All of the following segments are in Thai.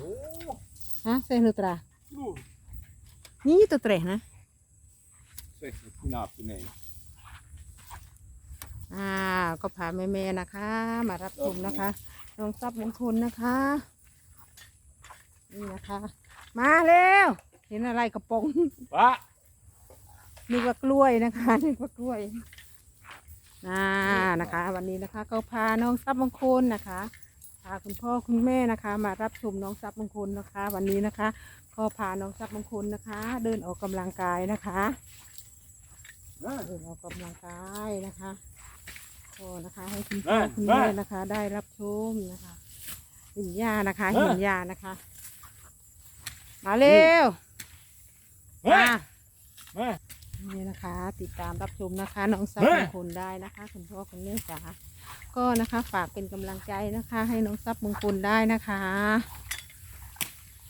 โอ้ฮะเซนุตราลูกนี่ตัวเตรนะเซ็กพี่นาพี่เนยอ่า ก็พาแม่ๆนะคะ มารับชมนะคะน้องทรัพย์มงคลนะคะ นี่นะคะ มาเร็ว เห็นอะไรกระป๋องปะนึกว่ากล้วยนะคะนึกว่ากล้วยน่านะคะ วันนี้นะคะ ก็พาน้องทรัพย์มงคลนะคะ พาคุณพ่อคุณแม่นะคะ มารับชมน้องทรัพย์มงคลนะคะ วันนี้นะคะ ก็พาน้องทรัพย์มงคลนะคะ เดินออกกำลังกายนะคะนะเดินออกกำลังกายนะคะก็นะคะ ให้คุณพ่อคุณแม่นะคะ ได้รับชมนะคะเห็นยานะคะเห็นยานะคะ มาเร็วเฮ้ยมามานี่นะคะ ติดตามรับชมนะคะ น้องซับเฮ้ยมงคลได้นะคะ คุณพ่อคุณแม่จ๋า ก็นะคะฝากเป็นกำลังใจนะคะ ให้น้องซับมงคลได้นะคะ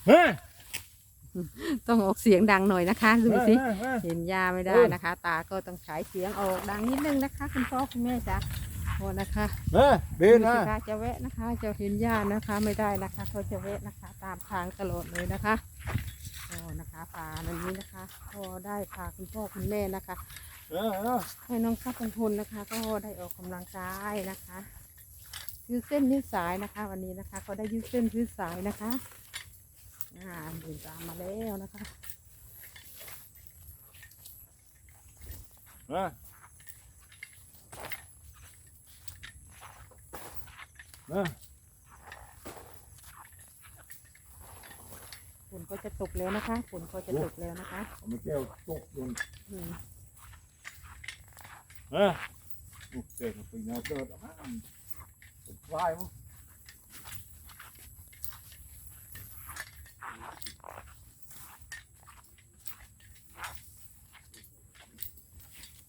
เฮ้ยต้องออกเสียงดังหน่อยนะคะดูสิ เฮ้ยเฮ้ยเห็นยาไม่ได้นะคะ ตาก็ต้องฉายเสียงออกดังนิดนึงนะคะ คุณพ่อคุณแม่จ๋าโอ้นะคะเฮ้ยเบนดูนะสิคะจะแวะนะคะ จะเห็นยานะคะไม่ได้นะคะเขาจะแวะนะคะ ตามทางตลอดเลยนะคะโอ้นะคะป่านันนี้นะคะก็ได้พาคุณพ่อคุณแม่นะคะ เออเออให้น้องซับพงพลนะคะ ก็ได้ออกกำลังกายนะคะยืดเส้นยืดสายนะคะ วันนี้นะคะ ก็ได้ยืดเส้นยืดสายนะคะอ่าเดินตามมาแล้วนะคะเฮ้ยเฮ้ยฝนก็จะตกแล้วนะคะฝนก็จะตกแล้วนะคะ เอามาแก้วตกลง อืม เฮ้ยลูกเด็กปีนาเกิดอะมันตายมั้ง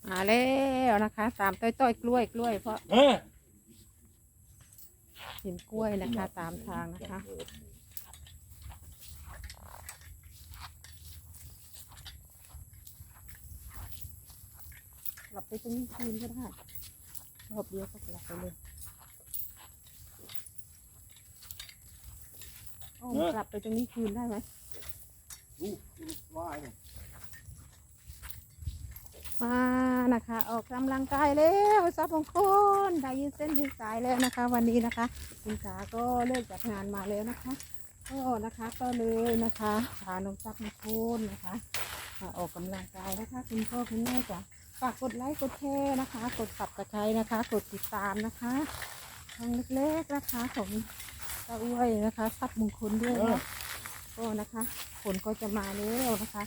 มาแล้วนะคะ ตามต้อยต้อยๆกล้วยกล้วยเพราะเฮ้ยเห็นกล้วยนะคะ ตามทางนะคะ ลับไปตรงนี้คืนก็ได้รอบเดียวก็กลับไปเลยโอ้มันกลับไปตรงนี้คืนได้ไหมลูกลูกตายมั้งมานะคะ ออกกำลังกายแล้วซับมงคลได้ยืดเส้นยืดสายแล้วนะคะ วันนี้นะคะคุณสาก็เลิกจากงานมาแล้วนะคะก็นะคะก็เลยนะคะพาน้องซับมงคลนะคะมาออกกำลังกายนะคะ คุณพ่อคุณแม่จ้ะ ฝากกดไลค์กดแชร์นะคะ กดสับตะไคร้นะคะ กดติดตามนะคะช่องเล็กๆนะคะของตาอ้วยนะคะซับมงคลด้วยนะก็นะคะฝนก็จะมาแล้วนะคะ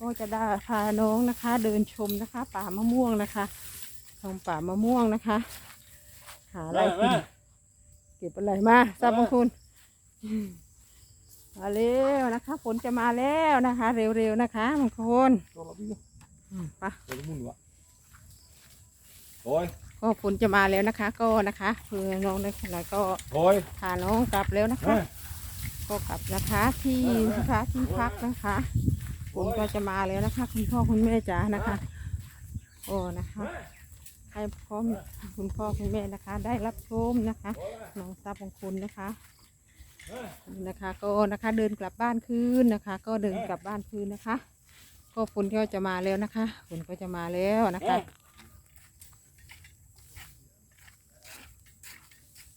ก็จะได้พาน้องนะคะ เดินชมนะคะ ป่ามะม่วงนะคะชมป่ามะม่วงนะคะ หาอะไรเฮ้ยกิเฮ้นยเก็บอะไรมาทราบของคุณมาเร็วนะคะฝนจะมาแล้วนะคะ เร็วๆนะคะบางคนตัวละพี่อืมไปตัวละมุนวะ โอ้ยก็ฝนจะมาแล้วนะคะ ก็นะคะเพื่อน้องในขณะก็โอ้ยพาน้องกลับแล้วนะคะเฮ้ยก็กลับนะคะที่เออเออนะคะที่พักนะคะฝนก็จะมาแล้วนะคะ คุณพ่อคุณแม่จ๋านะคะ โอ้นะคะให้พร้อมคุณพ่อคุณแม่นะคะ ได้รับชมนะคะน้องทรัพย์ของคุณนะคะนี่นะคะ ก็นะคะเดินกลับบ้านคืนนะคะ ก็เดินกลับบ้านคืนนะคะ ก็ฝนก็จะมาแล้วนะคะฝนก็จะมาแล้วนะคะ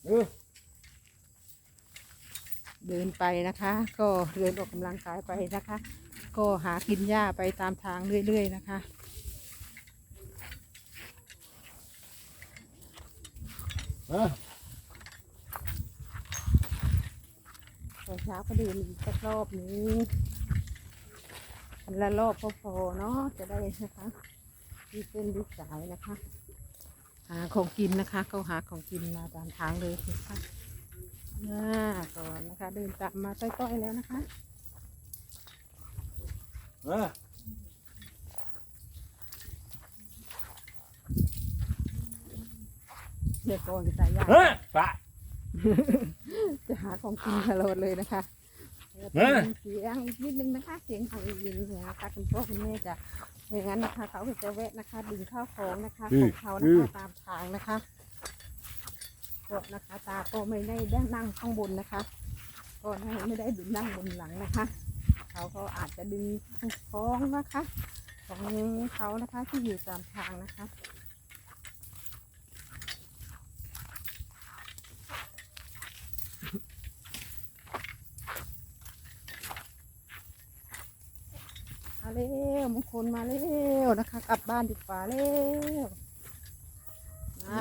เออเดินไปนะคะ ก็เดินออกกำลังกายไปนะคะ ก็หากินหญ้าไปตามทางเรื่อยๆนะคะเฮ้ยตอนเช้าก็เดินอีกสักรอบนึงวันละรอบก็พอเนาะจะได้นะคะดีเส้นดีสายนะคะ หาของกินนะคะก็หาของกินมาตามทางเลยนะคะน่าก่อนนะคะ เดินตามมาต้อยๆแล้วนะคะเฮ้ยเดี๋ยวก่อนจะตายยากเฮ้ยปะจะหาของกินตลอดเลยนะคะเฮ้ยเสียงอีกนิดนึงนะคะ เสียงของอีกนิดนึงนะคะคุณพ่อคุณแม่จะ อย่างนั้นนะคะเขาก็จะแวะนะคะดึงข้าวของนะคะของเขานะคะตามทางนะคะก็นะคะตาก็ไม่ได้ได้นั่งข้างบนนะคะ ก็ก็ไม่ได้ดึงนั่งบนหลังนะคะ เขาก็อาจจะดึงท้องนะคะ ของเขานะคะที่อยู่ตามทางนะคะ มาเร็วมง คลมาเร็วนะคะ กลับบ้านดีกว่าเร็วมา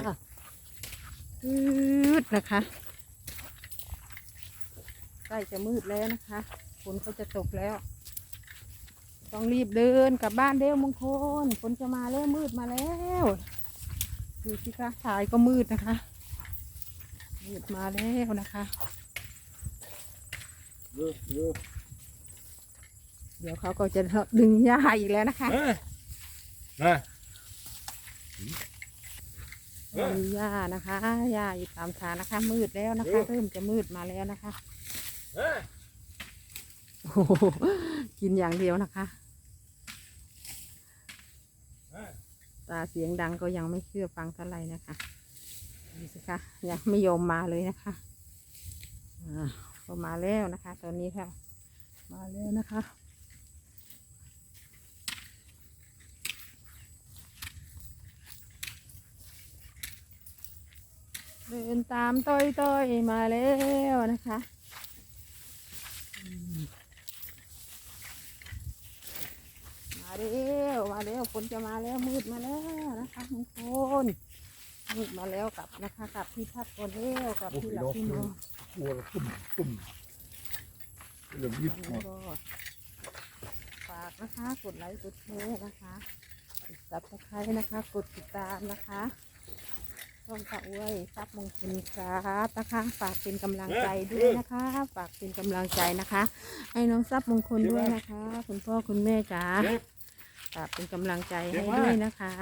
อืดนะคะใกล้จะมืดแล้วนะคะฝนก็จะตกแล้ว ต้องรีบเดินกลับบ้านเร็วมงคลฝนจะมาแล้วมืดมาแล้วดูสิคะสายก็มืดนะคะมืดมาแล้วนะคะเออเออ เดี๋ยวเขาก็จะดึงหญ้าอีกแล้วนะคะเอ้ยนะมีหญ้านะคะหญ้าอยู่ตามทางนะคะ มืดแล้วนะคะ เริ่มจะมืดมาแล้วนะคะเอ้ยโอ้โหกินอย่างเดียวนะคะเอ้ยตาเสียงดังก็ยังไม่เชื่อฟังเท่าไหร่นะคะดูสิคะยังไม่ยอมมาเลยนะคะอ่าก็มาแล้วนะคะ ตอนนี้ค่ะ มาแล้วนะคะ เดินตามต้อยต้อยๆมาแล้วนะคะอืมมาเร็วมาเร็วฝนจะมาแล้วมืดมาแล้วนะคะทุกคนมืดมาแล้วกลับนะคะกลับที่พักก่อนเร็วกลับที่หลับที่นอนกลัวตุ่มตุ่มเริ่มยิบหมดก็ฝากนะคะ กดไลค์กดแชร์นะคะกดซับสไครต์นะคะ กดติดตามนะคะ ช่องตะอวยทรัพย์มงคลครับนะคะ ฝากเป็นกำลังใจด้วยนะคะ ฝากเป็นกำลังใจนะคะ ให้น้องทรัพย์มงคลด้วยนะคะ คุณพ่อคุณแม่จ๋าฝากเป็นกำลังใจให้ด้วยนะคะ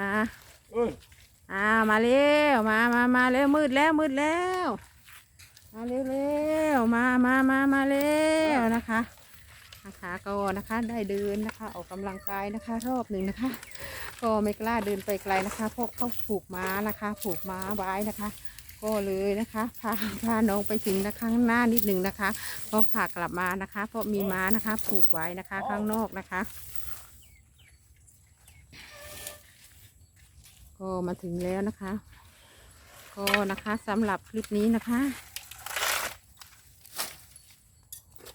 อ่ามาเร็วมามามาเร็วมืดแล้วมืดแล้วมาเร็วเร็วมามามามาเร็วนะคะนะคะก็นะคะได้เดินนะคะ ออกกำลังกายนะคะ รอบหนึ่งนะคะ ก็ไม่กล้าเดินไปไกลนะคะเพราะเขาผูกม้านะคะ ผูกม้าไว้นะคะ ก็เลยนะคะพาพาน้องไปถึงนะคะข้างหน้านิดหนึ่งนะคะก็พากลับมานะคะ เพราะมีม้านะคะ ผูกไว้นะคะ ข้างนอกนะคะ ก็มาถึงแล้วนะคะ ก็นะคะสำหรับคลิปนี้นะคะ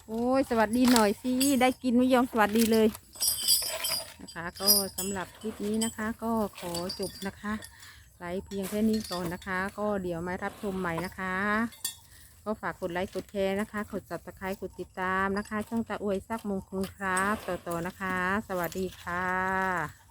โอ้ยสวัสดีหน่อยสิได้กินไม่ยอมสวัสดีเลย นะคะ ก็สำหรับคลิปนี้นะคะ ก็ขอจบนะคะไลค์เพียงแค่นี้ก่อนนะคะ ก็เดี๋ยวมารับชมใหม่นะคะ ก็ฝากกดไลค์กดแชร์นะคะกด subscribe กดติดตามนะคะ ช่องตาอวยซักมงคลครับ ต่อๆนะคะ สวัสดีค่ะ